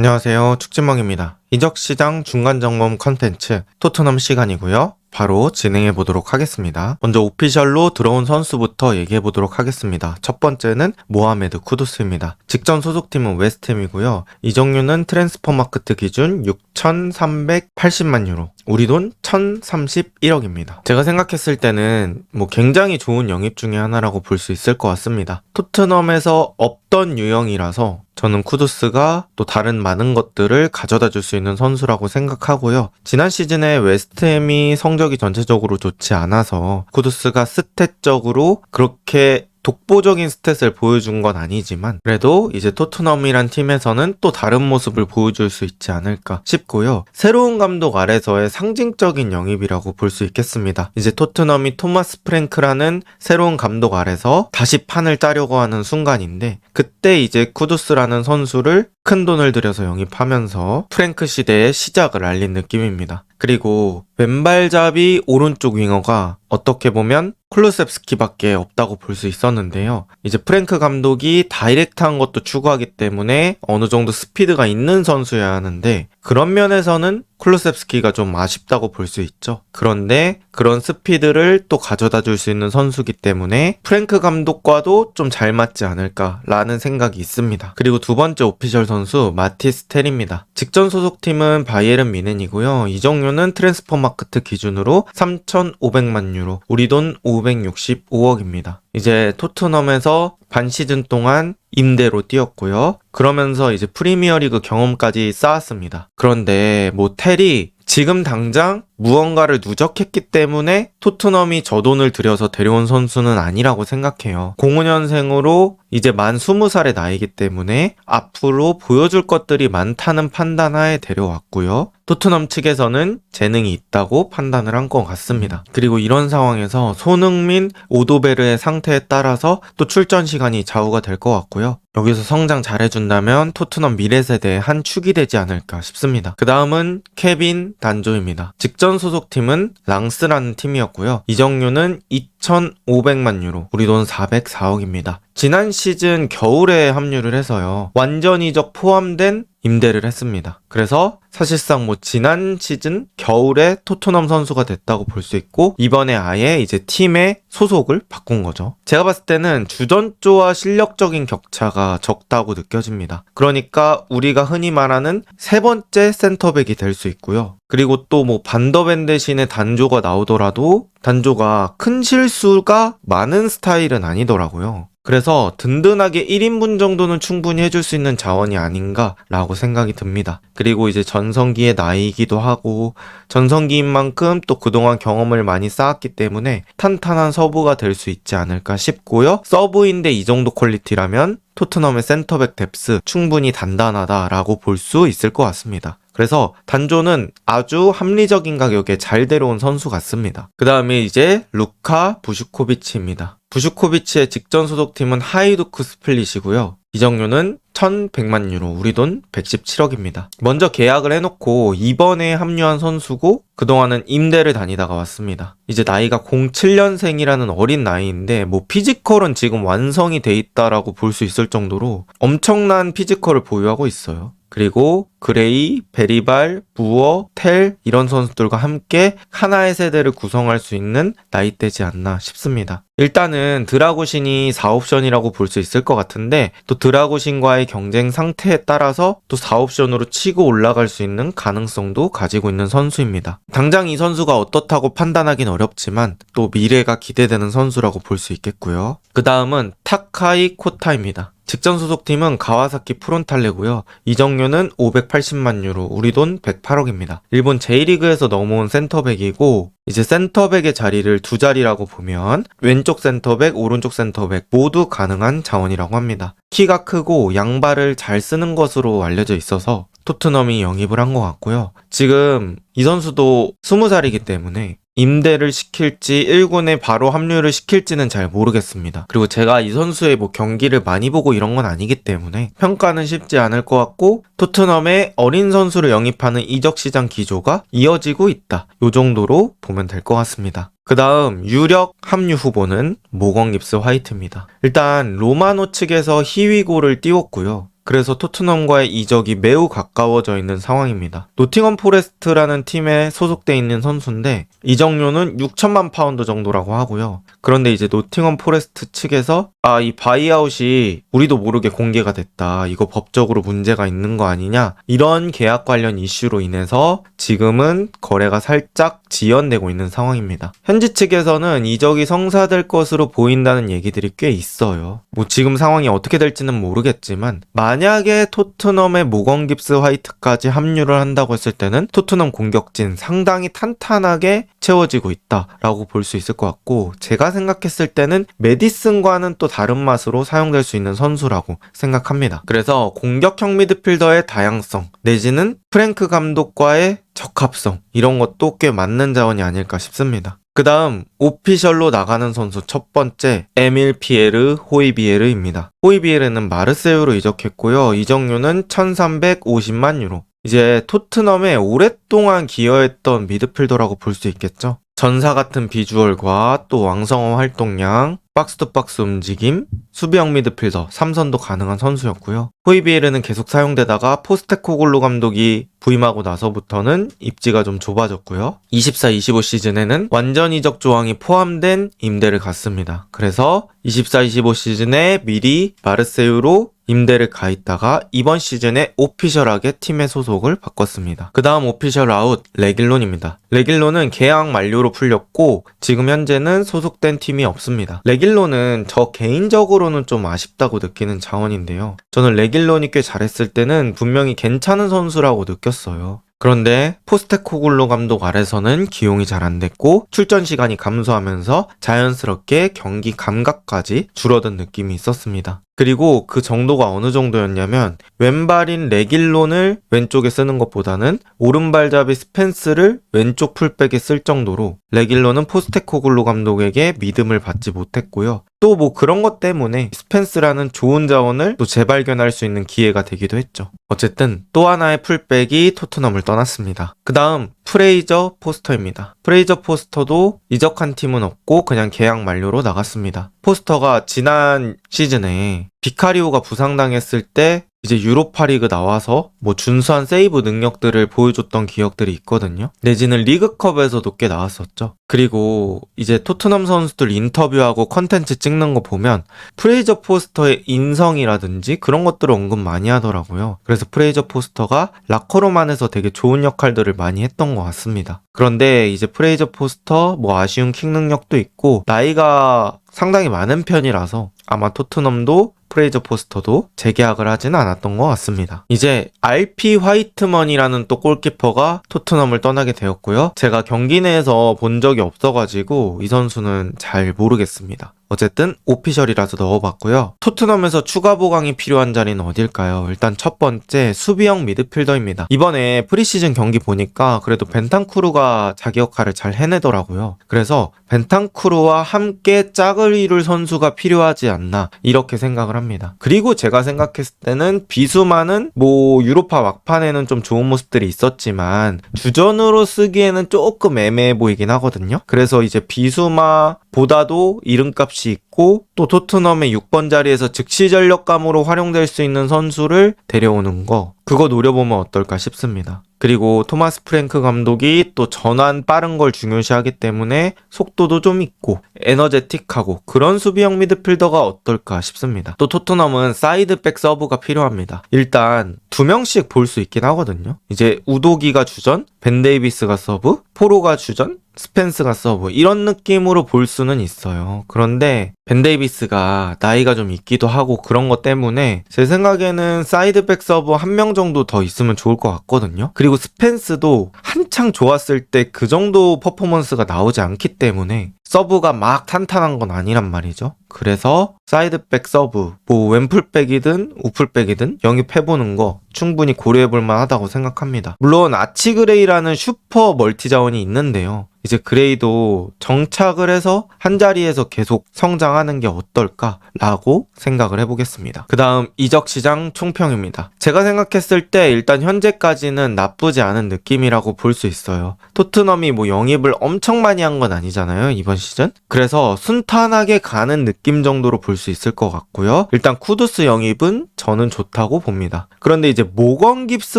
안녕하세요. 축진멍입니다. 이적시장 중간점검 컨텐츠 토트넘 시간이고요. 바로 진행해 보도록 하겠습니다. 먼저 오피셜로 들어온 선수부터 얘기해 보도록 하겠습니다. 첫 번째는 모하메드 쿠두스입니다. 직전 소속팀은 웨스트햄이고요. 이적료는 트랜스퍼마크트 기준 6,380만 유로. 우리 돈 1,031억입니다. 제가 생각했을 때는 뭐 굉장히 좋은 영입 중에 하나라고 볼 수 있을 것 같습니다. 토트넘에서 없던 유형이라서 저는 쿠두스가 또 다른 많은 것들을 가져다 줄 수 있는 선수라고 생각하고요. 지난 시즌에 웨스트햄이 성적이 전체적으로 좋지 않아서 쿠두스가 스탯적으로 그렇게 독보적인 스탯을 보여준 건 아니지만 그래도 이제 토트넘이란 팀에서는 또 다른 모습을 보여줄 수 있지 않을까 싶고요. 새로운 감독 아래서의 상징적인 영입이라고 볼 수 있겠습니다. 이제 토트넘이 토마스 프랭크라는 새로운 감독 아래서 다시 판을 짜려고 하는 순간인데 그때 이제 쿠두스라는 선수를 큰 돈을 들여서 영입하면서 프랭크 시대의 시작을 알린 느낌입니다. 그리고 왼발잡이 오른쪽 윙어가 어떻게 보면 쿨루셉스키밖에 없다고 볼 수 있었는데요. 이제 프랭크 감독이 다이렉트한 것도 추구하기 때문에 어느 정도 스피드가 있는 선수여야 하는데 그런 면에서는 쿨루셉스키가 좀 아쉽다고 볼 수 있죠. 그런데 그런 스피드를 또 가져다 줄 수 있는 선수기 때문에 프랭크 감독과도 좀 잘 맞지 않을까라는 생각이 있습니다. 그리고 두 번째 오피셜 선수 마티스 텔입니다. 직전 소속팀은 바이에른 미넨이고요. 이정료는 트랜스퍼 마크트 기준으로 3,500만 유로, 우리 돈 565억입니다. 이제 토트넘에서 반 시즌 동안 임대로 뛰었고요. 그러면서 이제 프리미어리그 경험까지 쌓았습니다. 그런데 뭐 텔이 지금 당장 무언가를 누적했기 때문에 토트넘이 저 돈을 들여서 데려온 선수는 아니라고 생각해요. 05년생으로 이제 만 20살의 나이기 때문에 앞으로 보여줄 것들이 많다는 판단하에 데려왔고요. 토트넘 측에서는 재능이 있다고 판단을 한 것 같습니다. 그리고 이런 상황에서 손흥민, 오도베르의 상태에 따라서 또 출전 시간이 좌우가 될 것 같고요. 여기서 성장 잘해준다면 토트넘 미래 세대의 한 축이 되지 않을까 싶습니다. 그 다음은 케빈 단조입니다. 직전 소속팀은 랑스라는 팀이었고요. 이정료는 2,500만 유로, 우리 돈 404억입니다. 지난 시즌 겨울에 합류를 해서요. 완전 이적 포함된 임대를 했습니다. 그래서 사실상 뭐 지난 시즌 겨울에 토트넘 선수가 됐다고 볼 수 있고 이번에 아예 이제 팀의 소속을 바꾼 거죠. 제가 봤을 때는 주전조와 실력적인 격차가 적다고 느껴집니다. 그러니까 우리가 흔히 말하는 세 번째 센터백이 될 수 있고요. 그리고 또 뭐 반더벤 대신에 단조가 나오더라도 단조가 큰 실수가 많은 스타일은 아니더라고요. 그래서 든든하게 1인분 정도는 충분히 해줄 수 있는 자원이 아닌가라고 생각이 듭니다. 그리고 이제 전성기의 나이이기도 하고 전성기인 만큼 또 그동안 경험을 많이 쌓았기 때문에 탄탄한 서브가 될 수 있지 않을까 싶고요. 서브인데 이 정도 퀄리티라면 토트넘의 센터백 뎁스 충분히 단단하다라고 볼 수 있을 것 같습니다. 그래서 단조는 아주 합리적인 가격에 잘 데려온 선수 같습니다. 그 다음에 이제 루카 부슈코비치입니다. 부슈코비치의 직전 소속팀은 하이두크 스플릿이고요. 이정료는 1100만 유로, 우리 돈 117억입니다. 먼저 계약을 해놓고 이번에 합류한 선수고 그동안은 임대를 다니다가 왔습니다. 이제 나이가 07년생이라는 어린 나이인데 뭐 피지컬은 지금 완성이 돼 있다라고 볼 수 있을 정도로 엄청난 피지컬을 보유하고 있어요. 그리고 그레이, 베리발, 부어, 텔 이런 선수들과 함께 하나의 세대를 구성할 수 있는 나이대지 않나 싶습니다. 일단은 드라고신이 4옵션이라고 볼 수 있을 것 같은데 또 드라고신과의 경쟁 상태에 따라서 또 4옵션으로 치고 올라갈 수 있는 가능성도 가지고 있는 선수입니다. 당장 이 선수가 어떻다고 판단하긴 어렵지만 또 미래가 기대되는 선수라고 볼 수 있겠고요. 그 다음은 타카이 코타입니다. 직전 소속팀은 가와사키 프론탈레고요. 이정료는 580만 유로, 우리 돈 108억입니다. 일본 J리그에서 넘어온 센터백이고 이제 센터백의 자리를 두 자리라고 보면 왼쪽 센터백, 오른쪽 센터백 모두 가능한 자원이라고 합니다. 키가 크고 양발을 잘 쓰는 것으로 알려져 있어서 토트넘이 영입을 한 것 같고요. 지금 이 선수도 20살이기 때문에 임대를 시킬지 1군에 바로 합류를 시킬지는 잘 모르겠습니다. 그리고 제가 이 선수의 뭐 경기를 많이 보고 이런 건 아니기 때문에 평가는 쉽지 않을 것 같고 토트넘의 어린 선수를 영입하는 이적 시장 기조가 이어지고 있다. 요 정도로 보면 될 것 같습니다. 그 다음 유력 합류 후보는 모건 깁스 화이트입니다. 일단 로마노 측에서 희위고를 띄웠고요. 그래서 토트넘과의 이적이 매우 가까워져 있는 상황입니다. 노팅엄 포레스트라는 팀에 소속돼 있는 선수인데 이적료는 6천만 파운드 정도라고 하고요. 그런데 이제 노팅엄 포레스트 측에서 아, 이 바이아웃이 우리도 모르게 공개가 됐다. 이거 법적으로 문제가 있는 거 아니냐? 이런 계약 관련 이슈로 인해서 지금은 거래가 살짝 지연되고 있는 상황입니다. 현지 측에서는 이적이 성사될 것으로 보인다는 얘기들이 꽤 있어요. 뭐 지금 상황이 어떻게 될지는 모르겠지만 만약에 토트넘의 모건 깁스 화이트까지 합류를 한다고 했을 때는 토트넘 공격진 상당히 탄탄하게 채워지고 있다라고 볼 수 있을 것 같고 제가 생각했을 때는 메디슨과는 또 다른 맛으로 사용될 수 있는 선수라고 생각합니다. 그래서 공격형 미드필더의 다양성 내지는 프랭크 감독과의 적합성 이런 것도 꽤 맞는 자원이 아닐까 싶습니다. 그 다음 오피셜로 나가는 선수 첫 번째 에밀 피에르 호이비에르입니다. 호이비에르는 마르세유로 이적했고요. 이적료는 1350만 유로. 이제 토트넘에 오랫동안 기여했던 미드필더라고 볼 수 있겠죠. 전사 같은 비주얼과 또 왕성한 활동량, 박스 투 박스 움직임, 수비형 미드필더, 삼선도 가능한 선수였고요. 호이비에르는 계속 사용되다가 포스테코글로 감독이 부임하고 나서부터는 입지가 좀 좁아졌고요. 24-25 시즌에는 완전 이적 조항이 포함된 임대를 갔습니다. 그래서 24-25 시즌에 미리 마르세유로 임대를 가 있다가 이번 시즌에 오피셜하게 팀의 소속을 바꿨습니다. 그 다음 오피셜 아웃 레길론입니다. 레길론은 계약 만료로 풀렸고 지금 현재는 소속된 팀이 없습니다. 레길론은 저 개인적으로는 좀 아쉽다고 느끼는 자원인데요. 저는 레길론이 꽤 잘했을 때는 분명히 괜찮은 선수라고 느꼈어요. 그런데 포스테코글로 감독 아래서는 기용이 잘 안 됐고 출전 시간이 감소하면서 자연스럽게 경기 감각까지 줄어든 느낌이 있었습니다. 그리고 그 정도가 어느 정도였냐면 왼발인 레길론을 왼쪽에 쓰는 것보다는 오른발잡이 스펜스를 왼쪽 풀백에 쓸 정도로 레길론은 포스테코글로 감독에게 믿음을 받지 못했고요. 또 뭐 그런 것 때문에 스펜스라는 좋은 자원을 또 재발견할 수 있는 기회가 되기도 했죠. 어쨌든 또 하나의 풀백이 토트넘을 떠났습니다. 그 다음 프레이저 포스터입니다. 프레이저 포스터도 이적한 팀은 없고 그냥 계약 만료로 나갔습니다. 포스터가 지난 시즌에 비카리오가 부상당했을 때 이제 유로파 리그 나와서 뭐 준수한 세이브 능력들을 보여줬던 기억들이 있거든요. 내지는 리그컵에서도 꽤 나왔었죠. 그리고 이제 토트넘 선수들 인터뷰하고 컨텐츠 찍는 거 보면 프레이저 포스터의 인성이라든지 그런 것들을 언급 많이 하더라고요. 그래서 프레이저 포스터가 라커로만에서 되게 좋은 역할들을 많이 했던 것 같습니다. 그런데 이제 프레이저 포스터 뭐 아쉬운 킥 능력도 있고 나이가 상당히 많은 편이라서 아마 토트넘도 프레이저 포스터도 재계약을 하지는 않았던 것 같습니다. 이제 RP 화이트먼이라는 또 골키퍼가 토트넘을 떠나게 되었고요. 제가 경기 내에서 본 적이 없어가지고 이 선수는 잘 모르겠습니다. 어쨌든 오피셜이라서 넣어봤고요. 토트넘에서 추가 보강이 필요한 자리는 어딜까요? 일단 첫 번째 수비형 미드필더입니다. 이번에 프리시즌 경기 보니까 그래도 벤탄쿠르가 자기 역할을 잘 해내더라고요. 그래서 벤탄쿠르와 함께 짝을 이룰 선수가 필요하지 않나 이렇게 생각을 합니다. 그리고 제가 생각했을 때는 비수마는 뭐 유로파 막판에는 좀 좋은 모습들이 있었지만 주전으로 쓰기에는 조금 애매해 보이긴 하거든요. 그래서 이제 비수마 보다도 이름값이 있고 또 토트넘의 6번 자리에서 즉시 전력감으로 활용될 수 있는 선수를 데려오는 거 그거 노려보면 어떨까 싶습니다. 그리고 토마스 프랭크 감독이 또 전환 빠른 걸 중요시하기 때문에 속도도 좀 있고 에너제틱하고 그런 수비형 미드필더가 어떨까 싶습니다. 또 토트넘은 사이드백 서브가 필요합니다. 일단 두 명씩 볼 수 있긴 하거든요. 이제 우도기가 주전, 벤 데이비스가 서브, 포로가 주전, 스펜스가 서브 이런 느낌으로 볼 수는 있어요. 그런데 벤 데이비스가 나이가 좀 있기도 하고 그런 것 때문에 제 생각에는 사이드백 서브 한 명 정도 더 있으면 좋을 것 같거든요. 그리고 스펜스도 한창 좋았을 때 그 정도 퍼포먼스가 나오지 않기 때문에 서브가 막 탄탄한 건 아니란 말이죠. 그래서 사이드백 서브, 뭐 왼풀백이든 우풀백이든 영입해보는 거 충분히 고려해볼 만하다고 생각합니다. 물론 아치그레이라는 슈퍼 멀티 자원이 있는데요. 이제 그레이도 정착을 해서 한 자리에서 계속 성장하는 게 어떨까라고 생각을 해보겠습니다. 그 다음 이적 시장 총평입니다. 제가 생각했을 때 일단 현재까지는 나쁘지 않은 느낌이라고 볼 수 있어요. 토트넘이 뭐 영입을 엄청 많이 한 건 아니잖아요 이번 시즌. 그래서 순탄하게 가는 느낌 정도로 볼 수 있을 것 같고요. 일단 쿠두스 영입은 저는 좋다고 봅니다. 그런데 이제 모건 깁스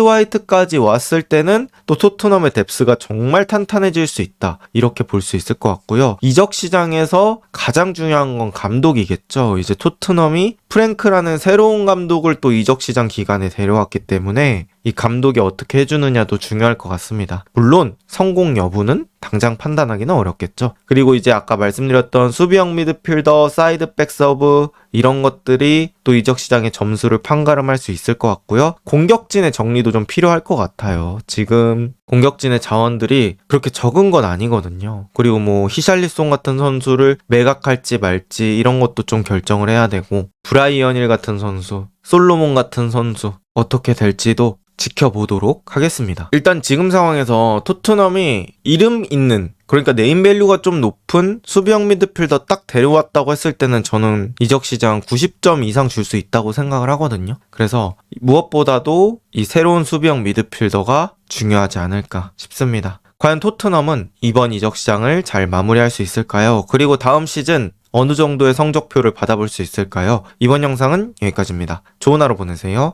화이트까지 왔을 때는 또 토트넘의 뎁스가 정말 탄탄해질 수 있다. 이렇게 볼 수 있을 것 같고요. 이적 시장에서 가장 중요한 건 감독이겠죠. 이제 토트넘이 프랭크라는 새로운 감독을 또 이적 시장 기간에 데려왔기 때문에 이 감독이 어떻게 해주느냐도 중요할 것 같습니다. 물론 성공 여부는 당장 판단하기는 어렵겠죠. 그리고 이제 아까 말씀드렸던 수비형 미드필더, 사이드 백 서브 이런 것들이 또 이적 시장의 점수를 판가름할 수 있을 것 같고요. 공격진의 정리도 좀 필요할 것 같아요. 지금 공격진의 자원들이 그렇게 적은 건 아니거든요. 그리고 뭐 히샬리송 같은 선수를 매각할지 말지 이런 것도 좀 결정을 해야 되고 브라이언일 같은 선수, 솔로몬 같은 선수 어떻게 될지도 지켜보도록 하겠습니다. 일단 지금 상황에서 토트넘이 이름 있는 그러니까 네임밸류가 좀 높은 수비형 미드필더 딱 데려왔다고 했을 때는 저는 이적 시장 90점 이상 줄 수 있다고 생각을 하거든요. 그래서 무엇보다도 이 새로운 수비형 미드필더가 중요하지 않을까 싶습니다. 과연 토트넘은 이번 이적 시장을 잘 마무리할 수 있을까요? 그리고 다음 시즌 어느 정도의 성적표를 받아볼 수 있을까요? 이번 영상은 여기까지입니다. 좋은 하루 보내세요.